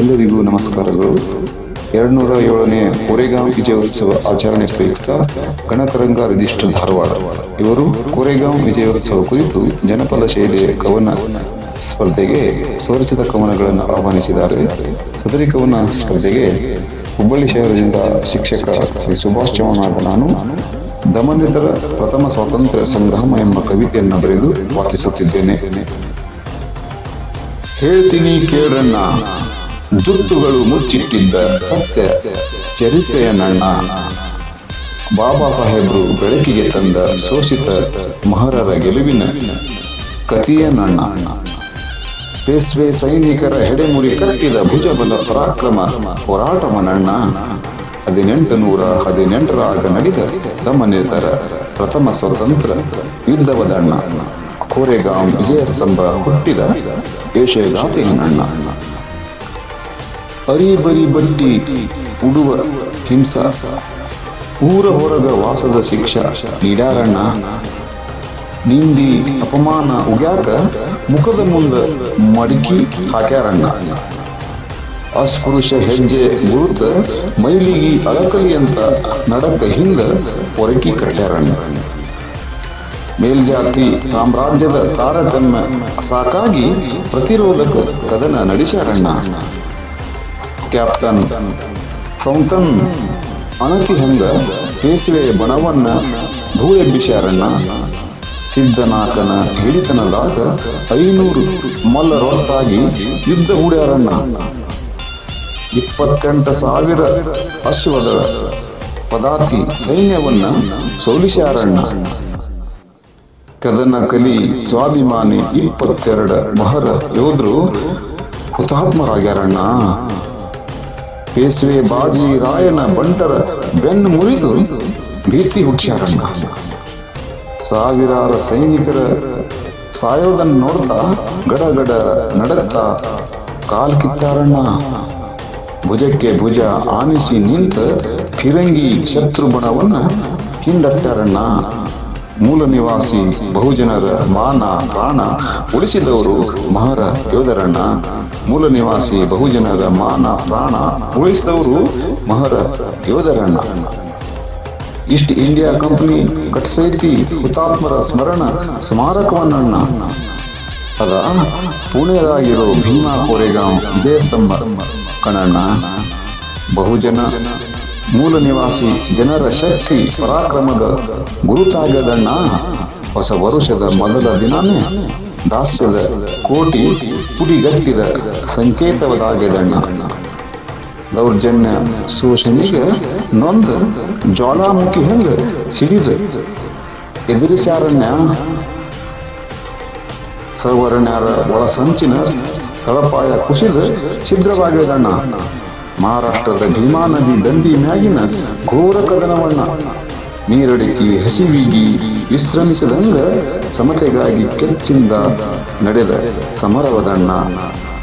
ಎಲ್ಲರಿಗೂ ನಮಸ್ಕಾರಗಳು. ಎರಡ್ನೂರ ಏಳನೇ ಕೋರೆಗಾಂವ್ ವಿಜಯೋತ್ಸವ ಆಚರಣೆ ಪ್ರಯುಕ್ತ ಗಣಕರಂಗ ರಿಜಿಸ್ಟರ್ ಧಾರವಾಡ. ಇವರು ಕೋರೆಗಾಂವ್ ವಿಜಯೋತ್ಸವ ಕುರಿತು ಜನಪದ ಶೈಲಿಯ ಕವನ ಸ್ಪರ್ಧೆಗೆ ಸ್ವರಚಿತ ಕವನಗಳನ್ನು ಆಹ್ವಾನಿಸಿದ್ದಾರೆ. ಸದರಿ ಕವನ ಸ್ಪರ್ಧೆಗೆ ಹುಬ್ಬಳ್ಳಿ ಶಹರದಿಂದ ಶಿಕ್ಷಕ ಶ್ರೀ ಸುಭಾಷ್ ಚೌಹಾಣ್ ನಾನು ದಮನಿತರ ಪ್ರಥಮ ಸ್ವಾತಂತ್ರ್ಯ ಸಂಗ್ರಾಮ ಎಂಬ ಕವಿತೆಯನ್ನು ಬರೆದು ವಾಚಿಸುತ್ತಿದ್ದೇನೆ ಹೇಳ್ತೀನಿ ಕೇಳಣ್ಣ ಜುಟ್ಟುಗಳು ಮುಚ್ಚಿಟ್ಟಿದ್ದ ಸತ್ಯ ಚರಿತ್ರೆಯ ನಣ್ಣ ಬಾಬಾ ಸಾಹೇಬ್ರು ಬೆಳಕಿಗೆ ತಂದ ಶೋಷಿತ ಮಹರರ ಗೆಲುವಿನ ಕತಿಯ ನಣ್ಣ ಪೇಸ್ವೆ ಸೈನಿಕರ ಹೆಡೆಮುರಿ ಕಟ್ಟಿದ ಭುಜಬಲ ಪರಾಕ್ರಮ ಹೋರಾಟವ ನಣ್ಣ ಹದಿನೆಂಟು ನೂರ ಹದಿನೆಂಟರಾಗ ನಡೆದ ತಮ್ಮ ನಿರ್ಧಾರ ಪ್ರಥಮ ಸ್ವತಂತ್ರ ಯುದ್ಧವದಣ್ಣ ಕೋರೆಗಾಂವ್ ವಿಜಯಸ್ತಂಭ ಹುಟ್ಟಿದ ಏಷಗಾತೆಯ ನಣ್ಣ ಅರಿಬರಿ ಬಟ್ಟಿ, ಉಡುವ ಹಿಂಸ. ಊರ ಹೊರಗ ವಾಸದ ಶಿಕ್ಷ ನೀಡಾರಣ್ಣ ನಿಂದಿ ಅಪಮಾನ ಉಗ್ಯಾಕ ಮುಖದ ಮುಂದ ಮಡಕಿ ಹಾಕ್ಯಾರಣ್ಣ. ಅಸ್ಪೃಶ್ಯ ಹೆಜ್ಜೆ ಗುರುತ ಮೈಲಿಗಿ ಅಳಕಲಿ ಅಂತ ನಡಕ ಹಿಂದ ಹೊರಕಿ ಕಟ್ಟ್ಯಾರಣ್ಣ ಮೇಲ್ಜಾತಿ ಸಾಮ್ರಾಜ್ಯದ ತಾರತಮ್ಯ ಸಾಕಾಗಿ ಪ್ರತಿರೋಧಕ ಕದನ ನಡೆಸ್ಯಾರಣ್ಣ. ಕ್ಯಾಪ್ಟನ್ ಸೌಂತನ್ ಅಣಕಿ ಹೆಂಗ ಪೇಸುವೆ ಬಣವನ್ನ ಧೂಳೆಬ್ಬಿಸ್ಯಾರಣ್ಣ. ಸಿದ್ಧನಾಕನ ಹಿಡಿತನದಾಗ ಐನೂರು ಮಲ್ಲರೊಟ್ಟಾಗಿ ಯುದ್ಧ ಹೂಡ್ಯಾರಣ್ಣ. ಇಪ್ಪತ್ತೆಂಟು ಸಾವಿರ ಅಶ್ವದ ಪದಾತಿ ಸೈನ್ಯವನ್ನ ಸೋಲಿಸ್ಯಾರಣ್ಣ. ಕದನ ಕಲಿ ಸ್ವಾಭಿಮಾನಿ ಇಪ್ಪತ್ತೆರಡ ಮಹರ ಯೋಧರು ಹುತಾತ್ಮರಾಗ್ಯಾರಣ್ಣ. ಪೇಸ್ವೆ ಬಾಜಿ ರಾಯನ ಬಂಟರ ಬೆನ್ನು ಮುರಿದು ಭೀತಿ ಹುಟ್ಟ್ಯಾರಣ್ಣ ಸಾವಿರಾರು ಸೈನಿಕರ ಸಾಯೋದನ್ನ ನೋಡ್ತಾ ಗಡಗಡ ನಡಕ್ತಾ ಕಾಲ್ ಕಿತ್ತಾರಣ್ಣ. ಭುಜಕ್ಕೆ ಭುಜ ಆನಿಸಿ ನಿಂತ ಫಿರಂಗಿ ಶತ್ರು ಬಣವನ್ನ ಹಿಂದಟ್ಟಾರಣ್ಣ. ಮೂಲ ನಿವಾಸಿ, ಬಹುಜನರ ಮಾನ, ಪ್ರಾಣ ಉಳಿಸಿದವರು ಮಹರ ಯೋಧರಣ್ಣ. ಮೂಲ ನಿವಾಸಿ, ಬಹುಜನರ ಮಾನ, ಪ್ರಾಣ ಉಳಿಸಿದವರು ಮಹರ ಯೋಧರಣ್ಣ. ಈಸ್ಟ್ ಇಂಡಿಯಾ ಕಂಪನಿ ಕಟ್ಸೈತಿ ಹುತಾತ್ಮರ ಸ್ಮರಣ ಸ್ಮಾರಕವನ್ನಣ್ಣ. ಅದ ಪುಣೆದಾಗಿರೋ ಭೀಮಾ ಕೋರೆಗಾಂವ್ ವಿಜಯಸ್ತಂಭ ಕಣಣ್ಣ, ಬಹುಜನ ಮೂಲ ನಿವಾಸಿ, ಜನರ ಶಕ್ತಿ, ಪರಾಕ್ರಮದ ಗುರುತಾಗದಣ್ಣ ಹೊಸ ವರುಷದ ಮೊದಲ ದಿನಾನೇ ದಾಸ್ಯದ ಕೋಟಿ ಪುಡಿಗಟ್ಟಿದ ಸಂಕೇತವದಾಗದಣ್ಣ ದೌರ್ಜನ್ಯ ಶೋಷಣೆಗೆ ನೊಂದ ಜ್ವಾಲಾಮುಖಿ ಹೆಂಗ ಸಿಡಿಸ ಎದುರಿಸ್ಯಾರಣ್ಯ. ಸವರ್ಣ್ಯರ ಒಳ ಸಂಚಿನ ತಳಪಾಯ ಕುಸಿದ ಛಿದ್ರವಾಗ್ಯದಣ್ಣ ಮಹಾರಾಷ್ಟ್ರದ ಭೀಮಾ ನದಿ ದಂಡಿ ಮ್ಯಾಗಿನ ಘೋರ ಕದನವನ್ನ ನೀರಡಿಕಿ ಹಸಿವಿಗಿ ವಿಶ್ರಮಿಸದಂಗ ಸಮತೆಗಾಗಿ ಕೆಚ್ಚಿಂದ ನಡೆದ ಸಮರವದಣ್ಣ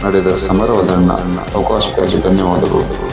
ನಡೆದ ಸಮರವದಣ್ಣ ಅವಕಾಶಕ್ಕಾಗಿ ಧನ್ಯವಾದಗಳು.